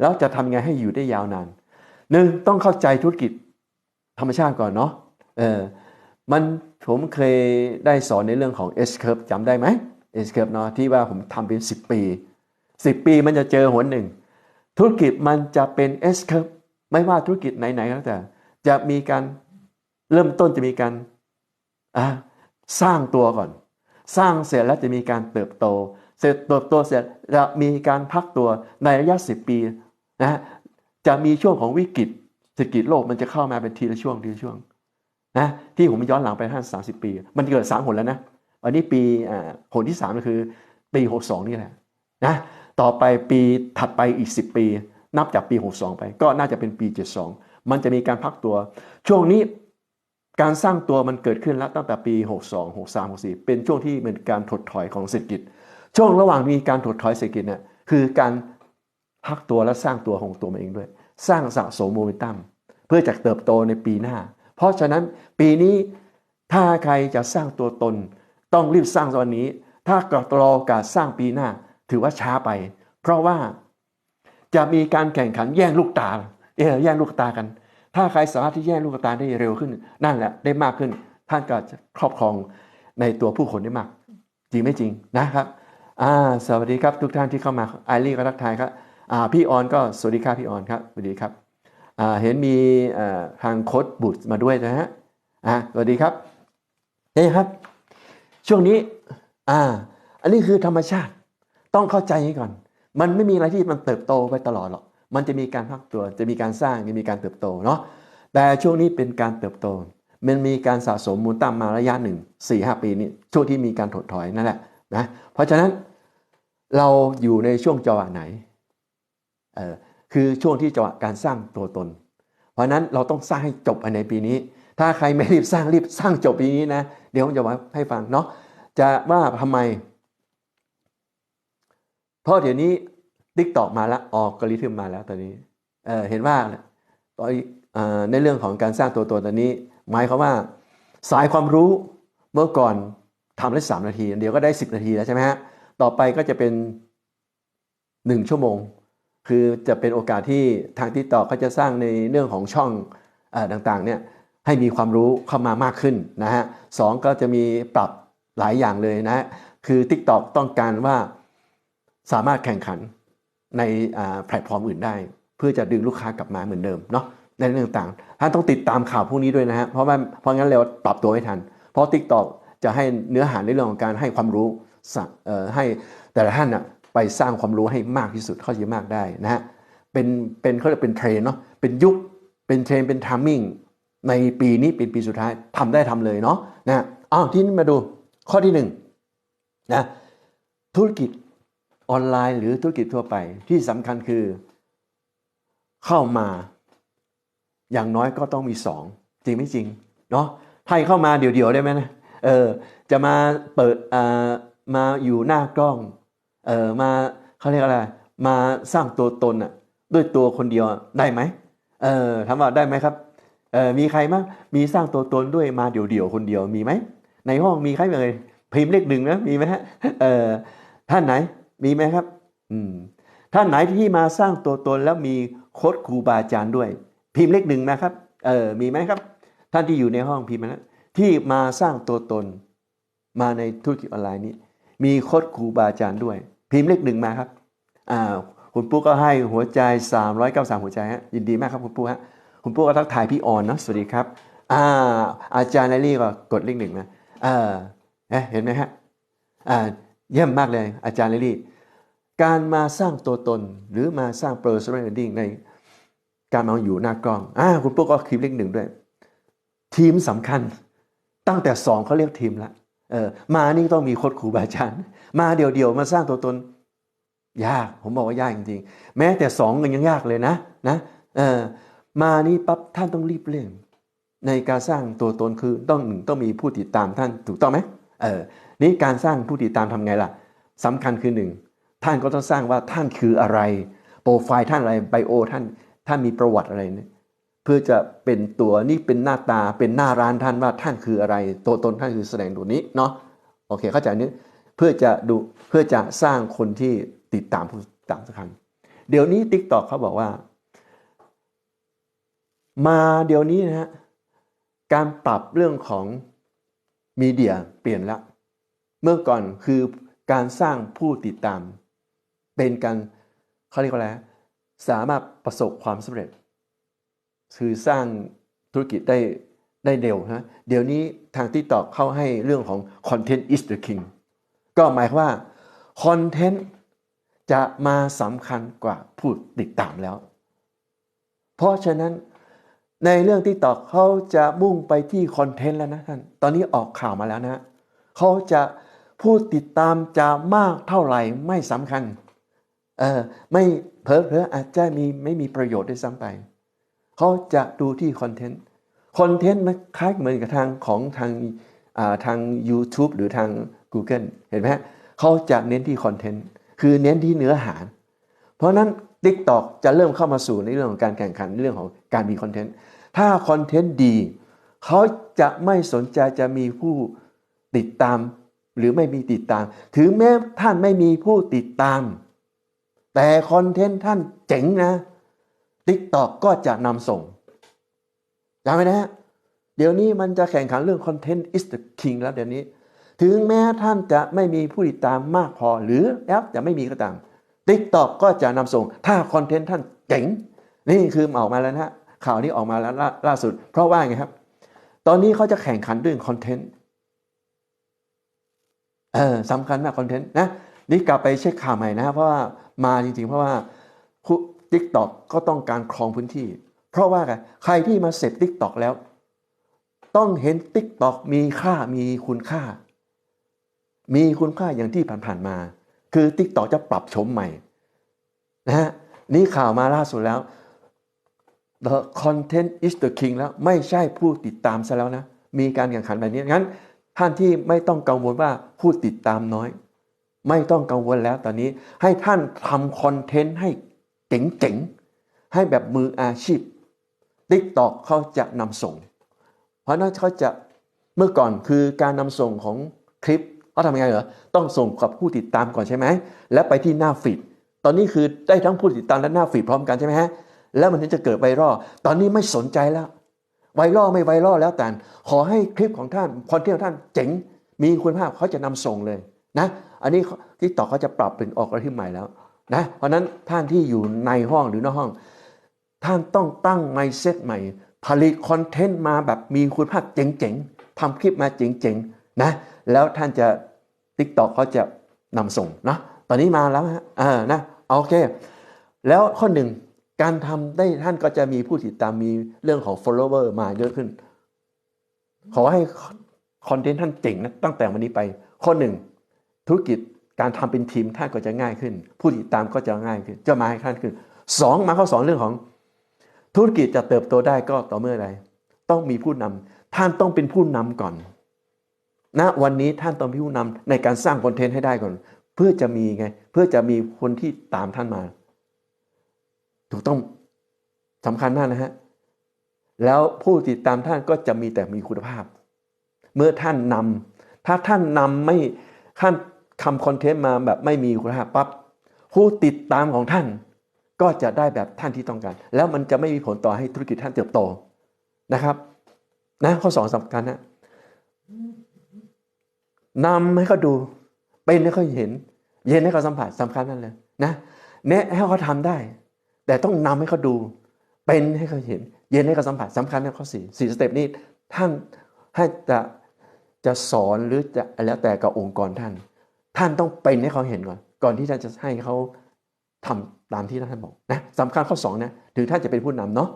แล้วจะทำไงให้อยู่ได้ยาวนานหนึ่งต้องเข้าใจธุรกิจธรรมชาติก่อนเนาะเออมันผมเคยได้สอนในเรื่องของ S curve จำได้ไหม S curve เนาะที่ว่าผมทำเป็น 10 ปี 10 ปีมันจะเจอหนหนึ่ง ธุรกิจมันจะเป็น S curve ไม่ว่าธุรกิจไหนๆก็แล้วแต่ จะมีการเริ่มต้นจะมีการสร้างตัวก่อน สร้างเสร็จแล้วจะมีการเติบโต เสร็จติบโตเสร็จจะมีการพักตัวในระยะ 10 ปีนะจะมีช่วงของวิกฤตเศรษฐกิจโลกมันจะเข้ามาเป็นทีละช่วงทีละช่วงนะที่ผมย้อนหลังไปห้าสามสิบปี มันเกิดสามหนแล้วนะวันนี้ปีอ่าหนที่สามก็คือ ปีหกสองนี่แหละนะต่อไปปีถัดไปอีก10ปี นับจากปี62ไป ก็น่าจะเป็นปี72มันจะมีการพักตัว ช่วงนี้การสร้างตัวมันเกิดขึ้นแล้วตั้งแต่ปี 62 63 64 เป็นช่วงที่เป็นการถดถอยของเศรษฐกิจ ช่วงระหว่างมีการถดถอยเศรษฐกิจเนี่ยคือการพักตัวและสร้างตัวของตัวมันเองด้วย สร้างสะสมโมเมนตัมเพื่อจะเติบโตในปีหน้า เพราะฉะนั้นปีนี้ถ้าใครจะสร้างตัวตน ต้องรีบสร้างตอนนี้ ถ้ากรอโอกาสสร้างปีหน้า ถือว่าช้าไป เพราะว่าจะมีการแข่งขันแย่งลูกตาแย่งลูกตากัน ถ้าใครสามารถที่แย่งลูกตาได้เร็วขึ้น นั่นแหละได้มากขึ้น ท่านก็จะครอบครองในตัวผู้คนได้มาก จริงไม่จริงนะครับ อ่าสวัสดีครับทุกท่านที่เข้ามาไอรี่ก็ทักทายครับอ่าพี่ออนก็สวัสดีครับพี่ออนครับสวัสดีครับอ่าเห็นมีอ่าทางโค้ดบุตรมาด้วยนะฮะอ่าสวัสดีครับนี่ครับ ช่วงนี้อ่าอันนี้คือธรรมชาติต้องเข้าใจนี้ก่อน มันไม่มีอะไรที่มันเติบโตไปตลอดหรอกมันจะมีการพักตัวจะมีการสร้างจะมีการเติบโตเนาะแต่ช่วงนี้เป็นการเติบโต มันมีการสะสมมูลต่ำมาระยะหนึ่งสี่ห้าปีนี้ช่วงที่มีการถดถอยนั่นแหละ นะเพราะฉะนั้นเราอยู่ในช่วงจังหวะไหนเออคือช่วงที่จังหวะการสร้างตัวตน เพราะนั้นเราต้องสร้างให้จบภายในปีนี้ ถ้าใครไม่รีบสร้างรีบสร้างจบปีนี้นะเดี๋ยวผมจะมาให้ฟังเนาะจะว่าทำไม เพราะเดี๋ยวนี้ติ๊กตอกมาแล้วออกกริทึมมาแล้วตอนนี้เเห็นว่าตอนในเรื่องของการสร้างตัวตนตอนนี้ หมายความว่า สายความรู้เมื่อก่อน ทำได้สามนาทีเดี๋ยวก็ได้10นาทีแล้วใช่ไหมฮะต่อไปก็จะเป็น1ชั่วโมง คือจะเป็นโอกาสที่ทางทิกตอกเขาจะสร้างในเรื่องของช่องอต่างๆเนี่ยให้มีความรู้เข้ามามากขึ้นนะฮะสก็จะมีปรับหลายอย่างเลยนะ คือ TikTok ต้องการว่าสามารถแข่งขันในแพลตฟอร์มอื่นได้ เพื่อจะดึงลูกค้ากลับมาเหมือนเดิมเนาะในเรื่องต่างๆท่านต้องติดตามข่าวพวกนี้ด้วยนะฮะเพราะว่าเพราะงั้นเราปรับตัวไม่ทัน เพราะ TikTok จะให้เนื้อหาในเรื่องของการให้ความรู้ให้แต่ละท่านไปสร้างความรู้ให้มากที่สุดเข้าใจมากได้นะฮะเป็นเป็นเขาเรียกเป็นเทรนเนาะเป็นยุคเป็นเทรนเป็นทามมิ่งในปีนี้เป็นปีสุดท้ายทำได้ทำเลยเนาะนะอ้าวที่นี่มาดูข้อที่หนึ่งนะธุรกิจออนไลน์หรือธุรกิจทั่วไปที่สำคัญคือ เข้ามาอย่างน้อยก็ต้องมีสองจริงไม่จริงเนาะใครเข้ามาเดี๋ยวๆได้ไหมนะ เออจะมาเปิดอ่ามาอยู่หน้ากล้องเออมาเขาเรียกอะไรมาสร้างตัวตนอะด้วยตัวคนเดียวได้ไหมเออถามว่าได้ไหมครับเออมีใครมั้งมีสร้างตัวตนด้วยมาเดี่ยวๆคนเดียวมีไหมในห้องมีใครเลยพิมพ์เลขหนึ่งนะมีไหมฮะเออท่านไหนมีไหมครับอืมท่านไหนที่มาสร้างตัวตนแล้วมีโค้ดครูบาอาจารย์ด้วย พิมพ์เลขหนึ่งนะครับเออมีไหมครับ ท่านที่อยู่ในห้องพิมพ์นะ ที่มาสร้างตัวตน มาในธุรกิจออนไลน์นี้ มีโค้ดครูบาอาจารย์ด้วย พิมพ์เลขหนึ่งมาครับอ่าคุณปุ๊กก็ให้หัวใจ 393 หัวใจฮะยินดีมากครับคุณปุ๊กฮะคุณปุ๊กก็ทักทายพี่ออนนะสวัสดีครับอ่าอาจารย์ไนลี่ก็กดเลขหนึ่งนะอ่าเห็นไหมฮะอ่าเยี่ยมมากเลยอาจารย์เลลี่การมาสร้างตัวตนหรือมาสร้าง personal branding ในการมาอยู่หน้ากล้องอ่าคุณปุ๊กก็คลิปเลขหนึ่งด้วย ทีมสำคัญ ตั้งแต่สองเขาเรียกทีมละเออมานี่ต้องมีโค้ดครูบาอาจารย์ มาเดี่ยวๆมาสร้างตัวตน ยากผมบอกว่ายากจริงๆ แม้แต่สองกันยังยากเลยนะนะเออมานี่ปั๊บท่านต้องรีบเร่ง ในการสร้างตัวตนคือต้องหนึ่งต้องมีผู้ติดตามท่านถูกต้องไหมเออนี่การสร้างผู้ติดตามทำไงล่ะสำคัญคือหนึ่งท่านก็ต้องสร้างว่าท่านคืออะไร โปรไฟล์ท่านอะไรไบโอท่านท่านมีประวัติอะไรเนี่ย เพื่อจะเป็นตัวนี่เป็นหน้าตาเป็นหน้าร้านท่านว่าท่านคืออะไร ตัวตนท่านคือแสดงตัวนี้เนาะโอเคเข้าใจนี้เพื่อจะดูเพื่อจะสร้างคนที่ติดตามผู้ตามสำคัญเดี๋ยวนี้ t ิ k t o k เขาบอกว่า มาเดี๋ยวนี้นะฮะการปรับเรื่องของมีเดียเปลี่ยนล้วเมื่อก่อนคือการสร้างผู้ติดตาม เป็นการเขาเรียกว่าอะไรสามารถประสบความสำเร็จ คือสร้างธุรกิจได้ได้เร็วนะเดี๋ยวนี้ทางที่ตอบเข้าให้เรื่องของ content is the king ก็หมายว่าคอนเทนต์จะมาสำคัญกว่าผู้ติดตามแล้ว เพราะฉะนั้นในเรื่องที่ตอบเขาจะมุ่งไปที่คอนเทนต์แล้วนะท่าน ตอนนี้ออกข่าวมาแล้วนะเขาจะผู้ติดตามจะมากเท่าไหร่ไม่สำคัญ เออไม่เพอเพออาจจะมีไม่มีประโยชน์ด้วยซ้ำไป เขาจะดูที่คอนเทนต์ คอนเทนต์มันคล้ายเหมือนกับทางของทางทาง YouTube หรือทาง Google เห็นไหมเขาจะเน้นที่คอนเทนต์ คือเน้นที่เนื้อหา เพราะนั้น TikTok จะเริ่มเข้ามาสู่ในเรื่องของการแข่งขันเรื่องของการมีคอนเทนต์ ถ้าคอนเทนต์ดีเขาจะไม่สนใจจะมีผู้ติดตามหรือไม่มีติดตาม ถึงแม้ท่านไม่มีผู้ติดตาม แต่คอนเทนต์ท่านเจ๋งนะ TikTok ก็จะนำส่งจำไว้นะฮะเดี๋ยวนี้มันจะแข่งขันเรื่องคอนเทนต์ is the king แล้วเดี๋ยวนี้ ถึงแม้ท่านจะไม่มีผู้ติดตามมากพอหรือแอปจะไม่มีก็ตาม TikTok ก็จะนำส่ง ถ้าคอนเทนต์ท่านเจ๋ง นี่คือออกมาแล้วนะฮะข่าวนี้ออกมาแล้วล่าสุด เพราะว่าไงครับ ตอนนี้เขาจะแข่งขันเรื่องคอนเทนต์เออสำคัญมากคอนเทนต์นะนี่กลับไปเช็คข่าวใหม่นะเพราะว่ามาจริงๆ เพราะว่า ทิกตอกก็ต้องการครองพื้นที่ เพราะว่าใครที่มาเสพทิกตอกแล้ว ต้องเห็นทิกตอกมีค่ามีคุณค่า มีคุณค่าอย่างที่ผ่านๆมา คือทิกตอกจะปรับชมใหม่นะฮะนี่ข่าวมาล่าสุดแล้ว the content is the king แล้วไม่ใช่ผู้ติดตามซะแล้วนะ มีการแข่งขันแบบนี้งั้น ท่านที่ไม่ต้องกังวลว่าผู้ติดตามน้อย ไม่ต้องกังวลแล้วตอนนี้ให้ท่านทำคอนเทนต์ให้ เจ๋งๆ ให้แบบมืออาชีพติ๊กตอกเขาจะนำส่ง เพราะนั้นเขาจะเมื่อก่อนคือการนำส่งของคลิปเขาทำยังไงเหรอต้องส่งกับผู้ติดตามก่อนใช่ไหมแล้วไปที่หน้าฟีดตอนนี้คือได้ทั้งผู้ติดตามและหน้าฟีดพร้อมกันใช่ไหมฮะแล้วมันถึงจะเกิดไวรัลตอนนี้ไม่สนใจแล้วไวรัลไม่ไวรัลแล้วแต่ขอให้คลิปของท่านคอนเทนต์ของท่านเจ๋ง มีคุณภาพเขาจะนำส่งเลยนะ อันนี้ที่ต่อเขาจะปรับเป็นออกระทึมใหม่แล้ว นะเพราะนั้นท่านที่อยู่ในห้องหรือนอกห้อง ท่านต้องตั้งไมเซ็ตใหม่ ผลิตคอนเทนต์มาแบบมีคุณภาพเจ๋งๆทำคลิปมาเจ๋งๆนะแล้วท่านจะติ๊กต็อกเขาจะนำส่งนะตอนนี้มาแล้วฮะอ่านะโอเค แล้วข้อหนึ่งการทำได้ท่านก็จะมีผู้ติดตามมีเรื่องของ follower มาเยอะขึ้น ขอให้คอนเทนต์ท่านเจ๋งนะตั้งแต่วันนี้ไป ข้อหนึ่งธุรกิจ การทำเป็นทีมท่านก็จะง่ายขึ้น ผู้ติดตามก็จะง่ายขึ้น จะมาให้ท่านขึ้นสองมาข้อสองเรื่องของ ธุรกิจจะเติบโตได้ก็ต่อเมื่อไรต้องมีผู้นำท่านต้องเป็นผู้นำก่อนณนะวันนี้ท่านต้องเป็นผู้นำในการสร้างคอนเทนต์ให้ได้ก่อน เพื่อจะมีไง เพื่อจะมีคนที่ตามท่านมา ถูกต้องสำคัญมากนะฮะแล้วผู้ติดตามท่านก็จะมีแต่มีคุณภาพ เมื่อท่านนำถ้าท่านนำไม่ท่าน ทำคอนเทนต์มาแบบไม่มีคุณภาพปั๊บผู้ติดตามของท่าน ก็จะได้แบบท่านที่ต้องการ แล้วมันจะไม่มีผลต่อให้ธุรกิจท่านเติบโตนะครับนะข้อสองสำคัญนะนำให้เขาดู เป็นให้เขาเห็น เย็นให้เขาสัมผัสสำคัญนั่นเลยนะแนะให้เขาทำได้ แต่ต้องนำให้เขาดู เป็นให้เขาเห็น เย็นให้เขาสัมผัสสำคัญนะข้อสี่สี่สเต็ปนี้ท่านให้จะจะสอนหรือจะแล้วแต่กับองค์กรท่าน ท่านต้องเป็นให้เขาเห็นก่อน ก่อนที่ท่านจะให้เขาทำตามที่ท่านบอกนะสำคัญข้อสองนะถือท่านจะเป็นผู้นำเนาะ